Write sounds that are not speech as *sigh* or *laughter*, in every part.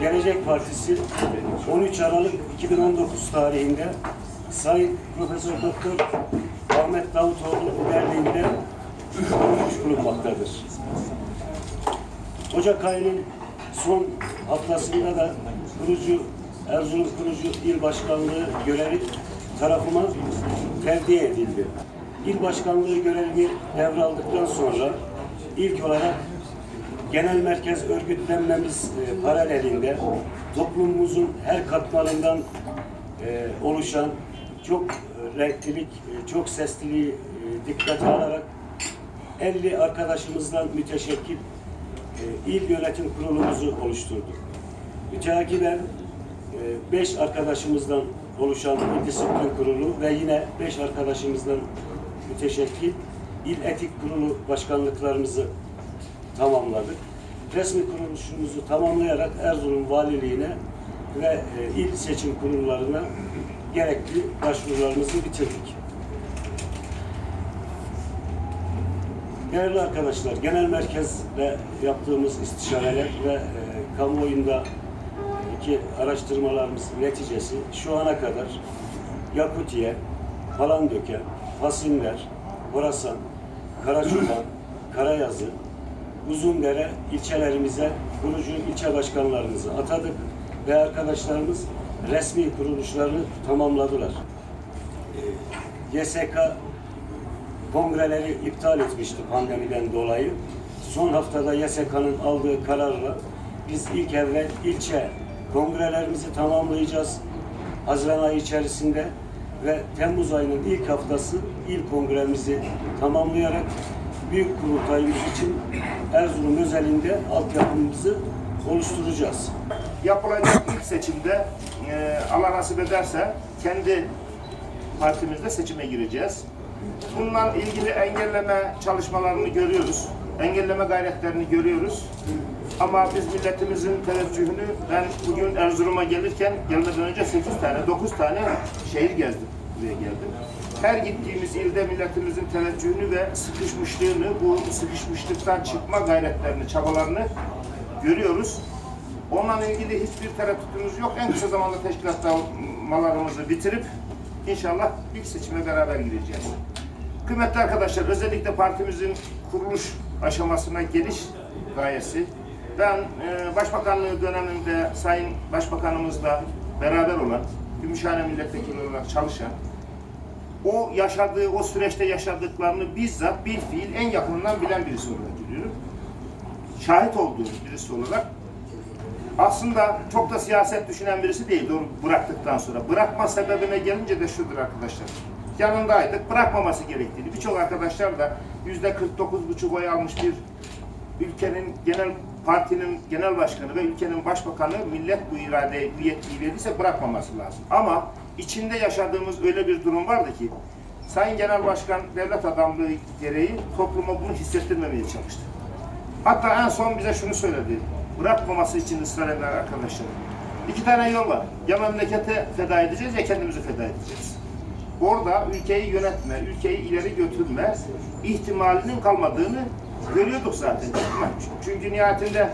Gelecek Partisi 13 Aralık 2019 tarihinde Sayın Profesör Doktor Ahmet Davutoğlu Berlin'de kurulmuş bulunmaktadır. Ocak ayının son haftasında da kurucu Erzurum Kurucu İl Başkanlığı görevi tarafıma tevdi edildi. İl Başkanlığı görevini devraldıktan sonra ilk olarak genel merkez örgütlenmemiz e, paralelinde toplumumuzun her katmanından e, oluşan çok e, renklilik, e, çok sesliliği e, dikkate alarak 50 arkadaşımızdan müteşekkil e, il yönetim kurulumuzu oluşturduk. Müteakiben 5 arkadaşımızdan oluşan bir disiplin kurulu ve yine 5 arkadaşımızdan müteşekkil il etik kurulu başkanlıklarımızı tamamladık. Resmi kuruluşumuzu tamamlayarak Erzurum Valiliğine ve e, il seçim kurullarına gerekli başvurularımızı bitirdik. Değerli arkadaşlar, genel merkezle yaptığımız istişareler ve e, kamuoyunda ki araştırmalarımızın neticesi şu ana kadar Yakutiye, Palandöken, Fasinler, Horasan, Karaçoban, Karayazı, Uzundere ilçelerimize kurucu ilçe başkanlarımızı atadık ve arkadaşlarımız resmi kuruluşlarını tamamladılar. Ee, YSK kongreleri iptal etmişti pandemiden dolayı. Son haftada YSK'nın aldığı kararla biz ilk evvel ilçe kongrelerimizi tamamlayacağız. Haziran ayı içerisinde ve Temmuz ayının ilk haftası il kongremizi tamamlayarak büyük kurultayımız için Erzurum özelinde altyapımızı oluşturacağız. yapılacak ilk seçimde e, Allah nasip ederse kendi partimizde seçime gireceğiz. Bununla ilgili engelleme çalışmalarını görüyoruz. Engelleme gayretlerini görüyoruz. Ama biz milletimizin teveccühünü ben bugün Erzurum'a gelirken gelmeden önce 8 tane, 9 tane şehir gezdim. Buraya geldim. Her gittiğimiz ilde milletimizin teveccühünü ve sıkışmışlığını, bu sıkışmışlıktan çıkma gayretlerini, çabalarını görüyoruz. Onunla ilgili hiçbir tereddütümüz yok. En kısa zamanda teşkilatlarımızı bitirip inşallah ilk seçime beraber gireceğiz. Kıymetli arkadaşlar, özellikle partimizin kuruluş aşamasına geliş gayesi. Ben e, Başbakanlığı döneminde Sayın Başbakanımızla beraber olan, Gümüşhane Milletvekili olarak çalışan, o yaşadığı, o süreçte yaşadıklarını bizzat bil fiil en yakınından bilen birisi olarak görüyorum. Şahit olduğum birisi olarak aslında çok da siyaset düşünen birisi değil doğru bıraktıktan sonra. Bırakma sebebine gelince de şudur arkadaşlar. Yanındaydık, bırakmaması gerektiğini. Birçok arkadaşlar da yüzde 49,5 oy almış bir ülkenin genel partinin genel başkanı ve ülkenin başbakanı millet bu iradeyi, bu yetkiyi verdiyse bırakmaması lazım. Ama içinde yaşadığımız öyle bir durum vardı ki Sayın Genel Başkan devlet adamlığı gereği topluma bunu hissettirmemeye çalıştı. Hatta en son bize şunu söyledi. Bırakmaması için ısrar eden arkadaşlar. İki tane yol var. Ya memlekete feda edeceğiz ya kendimizi feda edeceğiz. Orada ülkeyi yönetme, ülkeyi ileri götürme ihtimalinin kalmadığını görüyorduk zaten. Çünkü nihayetinde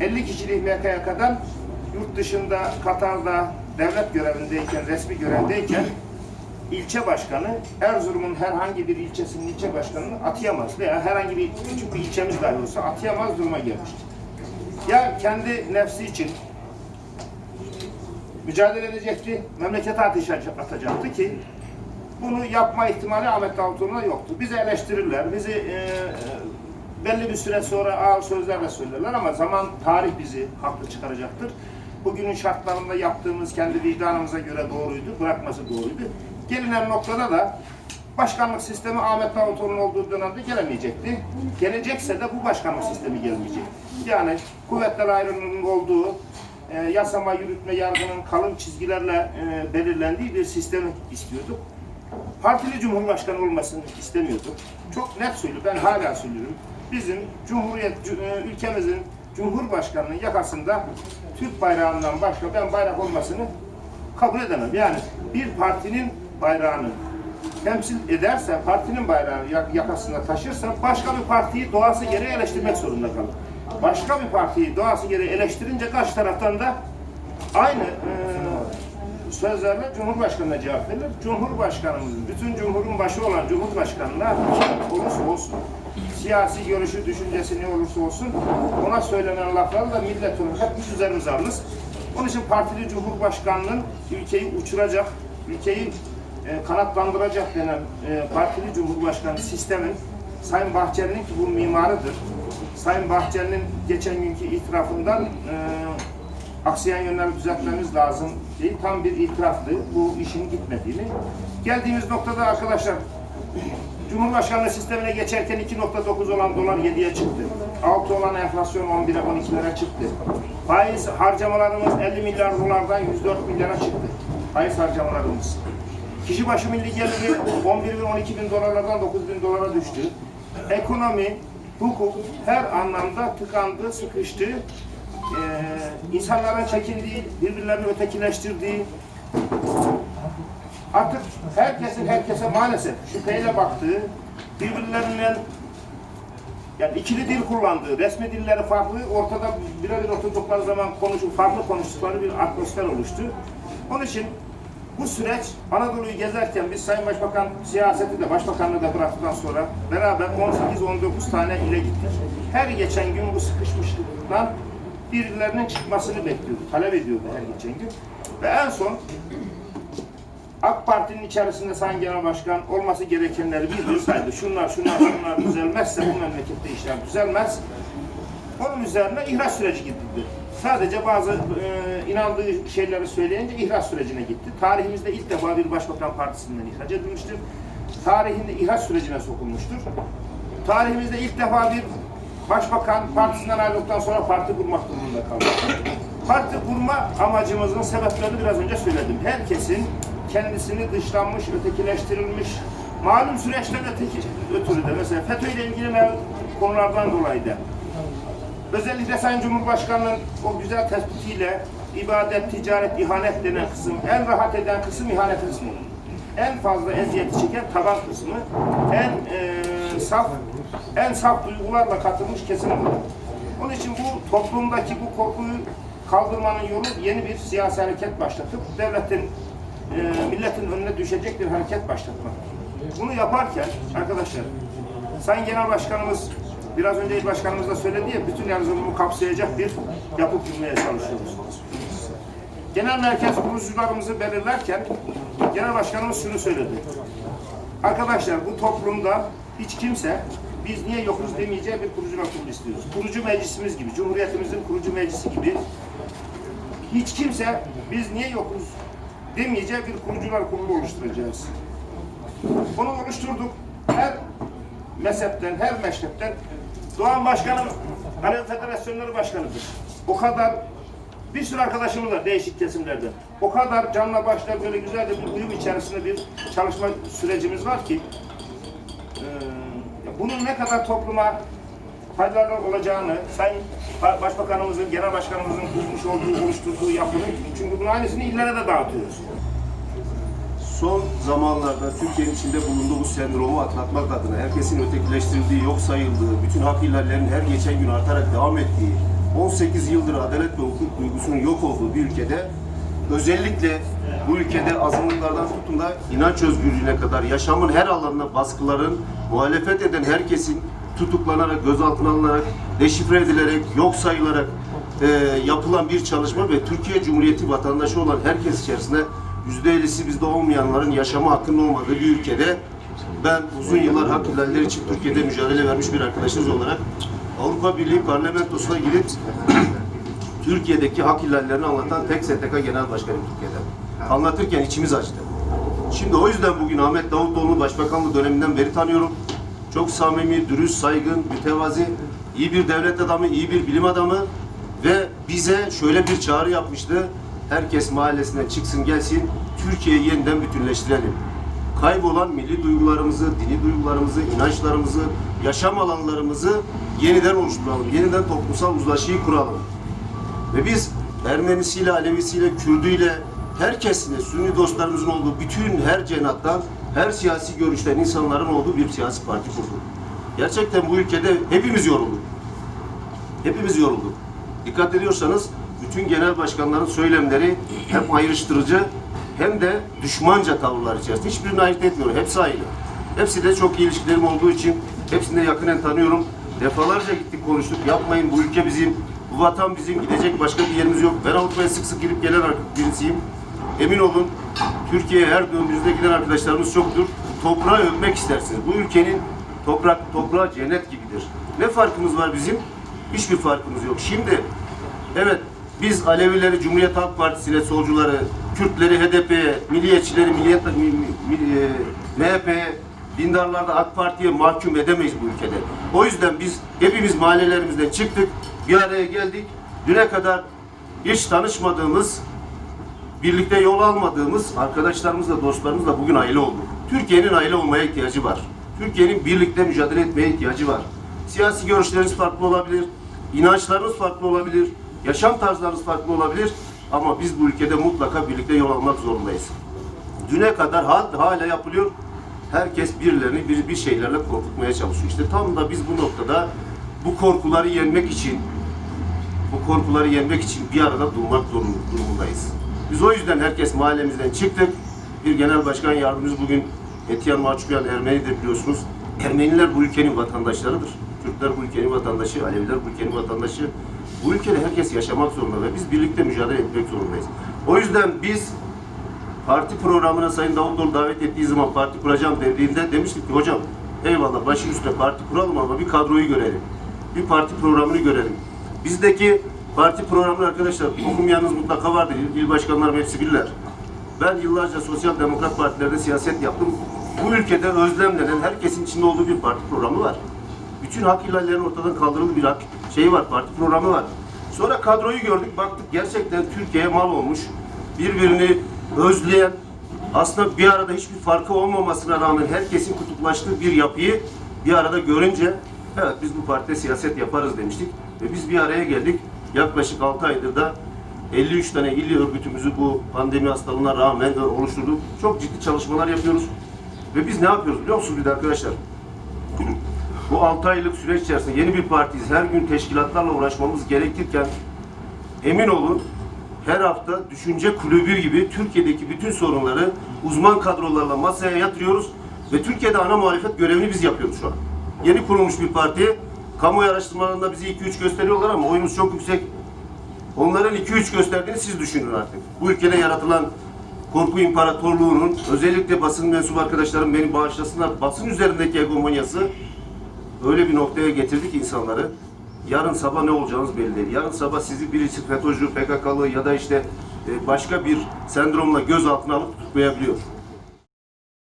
50 kişilik MKYK'dan yurt dışında Katar'da devlet görevindeyken, resmi görevdeyken ilçe başkanı Erzurum'un herhangi bir ilçesinin ilçe başkanını atayamaz veya herhangi bir küçük bir ilçemiz dahi olsa atayamaz duruma gelmişti. Ya kendi nefsi için mücadele edecekti, memlekete ateş atacaktı ki bunu yapma ihtimali Ahmet Davutoğlu'na yoktu. Bizi eleştirirler, bizi e, belli bir süre sonra ağır sözlerle söylerler ama zaman, tarih bizi haklı çıkaracaktır. Bugünün şartlarında yaptığımız kendi vicdanımıza göre doğruydu, bırakması doğruydu. Gelinen noktada da başkanlık sistemi Ahmet Davutoğlu'nun olduğu dönemde gelemeyecekti. Gelecekse de bu başkanlık sistemi gelmeyecek. Yani kuvvetler ayrılığının olduğu, e, yasama, yürütme, yargının kalın çizgilerle e, belirlendiği bir sistemi istiyorduk. Partili Cumhurbaşkanı olmasını istemiyorduk. Çok net söylüyorum, ben hala söylüyorum. Bizim Cumhuriyet, e, ülkemizin Cumhurbaşkanı'nın yakasında Türk bayrağından başka ben bayrak olmasını kabul edemem. Yani bir partinin bayrağını temsil ederse, partinin bayrağını yak- yakasında taşırsa başka bir partiyi doğası gereği eleştirmek zorunda kalır. başka bir partiyi doğası gereği eleştirince karşı taraftan da aynı e, sözlerle Cumhurbaşkanı'na cevap verilir. Cumhurbaşkanımızın, bütün Cumhur'un başı olan Cumhurbaşkanı'na olursa olsun, siyasi görüşü, düşüncesi ne olursa olsun ona söylenen lafları da millet olarak hep üzerimize alırız. Onun için partili Cumhurbaşkanı'nın ülkeyi uçuracak, ülkeyi e, kanatlandıracak denen e, partili Cumhurbaşkanı sistemin Sayın Bahçeli'nin ki bu mimarıdır. Sayın Bahçeli'nin geçen günkü itirafından e, aksayan yönleri düzeltmemiz lazım değil. Tam bir itiraflı bu işin gitmediğini. Geldiğimiz noktada arkadaşlar Cumhurbaşkanlığı sistemine geçerken 2.9 olan dolar 7'ye çıktı. 6 olan enflasyon 11'e 12'lere çıktı. Faiz harcamalarımız 50 milyar dolardan 104 milyara çıktı. Faiz harcamalarımız. Kişi başı milli geliri 11 bin 12 bin dolarlardan 9 bin dolara düştü. Ekonomi, hukuk her anlamda tıkandı, sıkıştı. Ee, insanların çekindiği, birbirlerini ötekileştirdiği, artık herkesin herkese maalesef şüpheyle baktığı, birbirlerinden yani ikili dil kullandığı, resmi dilleri farklı, ortada birebir oturdukları zaman konuşup farklı konuştukları bir atmosfer oluştu. Onun için bu süreç Anadolu'yu gezerken biz Sayın Başbakan siyaseti de başbakanlığı da bıraktıktan sonra beraber 18-19 tane ile gittik. Her geçen gün bu sıkışmışlıktan birilerinin çıkmasını bekliyordu, talep ediyordu her geçen gün. Ve en son AK Parti'nin içerisinde Sayın Genel Başkan olması gerekenleri bir bir saydı. Şunlar, şunlar, şunlar düzelmezse bu memlekette işler düzelmez. Onun üzerine ihraç süreci gitti. Sadece bazı e, inandığı şeyleri söyleyince ihraç sürecine gitti. Tarihimizde ilk defa bir başbakan partisinden ihraç edilmiştir. Tarihinde ihraç sürecine sokulmuştur. Tarihimizde ilk defa bir başbakan partisinden ayrıldıktan sonra parti kurmak durumunda kalmıştır. Parti kurma amacımızın sebeplerini biraz önce söyledim. Herkesin kendisini dışlanmış, ötekileştirilmiş, malum süreçten öteki, ötürü de mesela FETÖ ile ilgili konulardan dolayı da Özellikle Sayın Cumhurbaşkanı'nın o güzel tespitiyle ibadet, ticaret, ihanet denen kısım, en rahat eden kısım ihanet kısmı. En fazla eziyeti çeken taban kısmı, en eee, saf, en saf duygularla katılmış kesim olur. Onun için bu toplumdaki bu korkuyu kaldırmanın yolu yeni bir siyasi hareket başlatıp devletin, eee, milletin önüne düşecek bir hareket başlatmak. Bunu yaparken arkadaşlar, Sayın Genel Başkanımız biraz önce İl Başkanımız da söyledi ya bütün Erzurum'u kapsayacak bir yapı kurmaya çalışıyoruz. Genel merkez kurucularımızı belirlerken Genel Başkanımız şunu söyledi. Arkadaşlar bu toplumda hiç kimse biz niye yokuz demeyeceği bir kurucular kurulu istiyoruz. Kurucu meclisimiz gibi, Cumhuriyetimizin kurucu meclisi gibi hiç kimse biz niye yokuz demeyeceği bir kurucular kurulu oluşturacağız. Bunu oluşturduk. Her mezhepten, her meşrepten Doğan Başkanım Alev Federasyonları Başkanı'dır. O kadar bir sürü arkadaşımız var değişik kesimlerden. O kadar canla başla böyle güzel de bir uyum içerisinde bir çalışma sürecimiz var ki eee, bunun ne kadar topluma faydalı olacağını Sayın Başbakanımızın, Genel Başkanımızın kurmuş olduğu, oluşturduğu yapının çünkü bunun aynısını illere de dağıtıyoruz. Son zamanlarda Türkiye'nin içinde bulunduğu bu sendromu atlatmak adına herkesin ötekileştirildiği, yok sayıldığı, bütün hak ihlallerinin her geçen gün artarak devam ettiği, 18 yıldır adalet ve hukuk duygusunun yok olduğu bir ülkede özellikle bu ülkede azınlıklardan tutun da inanç özgürlüğüne kadar yaşamın her alanına baskıların, muhalefet eden herkesin tutuklanarak, gözaltına alınarak, deşifre edilerek, yok sayılarak e, yapılan bir çalışma ve Türkiye Cumhuriyeti vatandaşı olan herkes içerisinde yüzde ellisi bizde olmayanların yaşama hakkının olmadığı bir ülkede ben uzun yıllar hak ihlalleri için Türkiye'de mücadele vermiş bir arkadaşınız olarak Avrupa Birliği parlamentosuna gidip *clears throat* Türkiye'deki hak ihlallerini anlatan tek STK Genel Başkanıyım Türkiye'de. Anlatırken içimiz acıdı. Şimdi o yüzden bugün Ahmet Davutoğlu'nu başbakanlığı döneminden beri tanıyorum. Çok samimi, dürüst, saygın, mütevazi, iyi bir devlet adamı, iyi bir bilim adamı ve bize şöyle bir çağrı yapmıştı. Herkes mahallesine çıksın gelsin, Türkiye'yi yeniden bütünleştirelim. Kaybolan milli duygularımızı, dini duygularımızı, inançlarımızı, yaşam alanlarımızı yeniden oluşturalım. Yeniden toplumsal uzlaşıyı kuralım. Ve biz Ermenisiyle, Alevisiyle, Kürdüyle, herkesine, Sünni dostlarımızın olduğu bütün her cenattan, her siyasi görüşten insanların olduğu bir siyasi parti kurduk. Gerçekten bu ülkede hepimiz yorulduk. Hepimiz yorulduk. Dikkat ediyorsanız bütün genel başkanların söylemleri hem ayrıştırıcı hem de düşmanca tavırlar içerisinde. Hiçbirini ayırt etmiyorum. Hepsi aynı. Hepsi de çok iyi ilişkilerim olduğu için hepsini de yakinen tanıyorum. Defalarca gittik konuştuk. Yapmayın bu ülke bizim, bu vatan bizim, gidecek başka bir yerimiz yok. Ben Avrupa'ya sık sık girip gelen birisiyim. Emin olun Türkiye'ye her döndüğünüzde giden arkadaşlarımız çoktur. Toprağı övmek istersiniz. Bu ülkenin toprak toprağı cennet gibidir. Ne farkımız var bizim? Hiçbir farkımız yok. Şimdi evet biz Alevileri Cumhuriyet Halk Partisi'ne, solcuları, Kürtleri HDP'ye, milliyetçileri Milliyet mi- mi- e, MHP'ye, dindarları da AK Parti'ye mahkum edemeyiz bu ülkede. O yüzden biz hepimiz mahallelerimizden çıktık, bir araya geldik. Düne kadar hiç tanışmadığımız birlikte yol almadığımız arkadaşlarımızla, dostlarımızla bugün aile olduk. Türkiye'nin aile olmaya ihtiyacı var. Türkiye'nin birlikte mücadele etmeye ihtiyacı var. Siyasi görüşleriniz farklı olabilir, inançlarınız farklı olabilir, yaşam tarzlarınız farklı olabilir ama biz bu ülkede mutlaka birlikte yol almak zorundayız. Düne kadar hal- hala yapılıyor. Herkes birilerini bir, bir şeylerle korkutmaya çalışıyor. İşte tam da biz bu noktada bu korkuları yenmek için bu korkuları yenmek için bir arada durmak durumundayız. Biz o yüzden herkes mahallemizden çıktık. Bir genel başkan yardımcımız bugün Etiyan Maçukuyan Ermenidir biliyorsunuz. Ermeniler bu ülkenin vatandaşlarıdır. Türkler bu ülkenin vatandaşı, Aleviler bu ülkenin vatandaşı. Bu ülkede herkes yaşamak zorunda ve biz birlikte mücadele etmek zorundayız. O yüzden biz parti programına Sayın Davutoğlu davet ettiği zaman parti kuracağım dediğinde demiştik ki hocam eyvallah başı üstüne parti kuralım ama bir kadroyu görelim. Bir parti programını görelim. Bizdeki parti programını arkadaşlar okumayanınız mutlaka vardır. İl, il başkanlarım hepsi bilirler. Ben yıllarca sosyal demokrat partilerde siyaset yaptım. Bu ülkede özlem denen herkesin içinde olduğu bir parti programı var. Bütün hak ihlallerinin ortadan kaldırıldığı bir hak şeyi var, parti programı var. Sonra kadroyu gördük, baktık gerçekten Türkiye'ye mal olmuş, birbirini özleyen, aslında bir arada hiçbir farkı olmamasına rağmen herkesin kutuplaştığı bir yapıyı bir arada görünce, evet biz bu partide siyaset yaparız demiştik ve biz bir araya geldik. Yaklaşık 6 aydır da 53 tane illi örgütümüzü bu pandemi hastalığına rağmen oluşturduk. Çok ciddi çalışmalar yapıyoruz. Ve biz ne yapıyoruz biliyor musunuz bir de arkadaşlar? Bu 6 aylık süreç içerisinde yeni bir partiyiz. Her gün teşkilatlarla uğraşmamız gerekirken emin olun her hafta düşünce kulübü gibi Türkiye'deki bütün sorunları uzman kadrolarla masaya yatırıyoruz ve Türkiye'de ana muhalefet görevini biz yapıyoruz şu an. Yeni kurulmuş bir parti. Kamuoyu araştırmalarında bizi 2-3 gösteriyorlar ama oyumuz çok yüksek. Onların 2-3 gösterdiğini siz düşünün artık. Bu ülkede yaratılan korku imparatorluğunun özellikle basın mensubu arkadaşlarım beni bağışlasınlar. Basın üzerindeki egomanyası öyle bir noktaya getirdik insanları. Yarın sabah ne olacağınız belli değil. Yarın sabah sizi birisi FETÖ'cü, PKK'lı ya da işte e, başka bir sendromla gözaltına alıp tutmayabiliyor.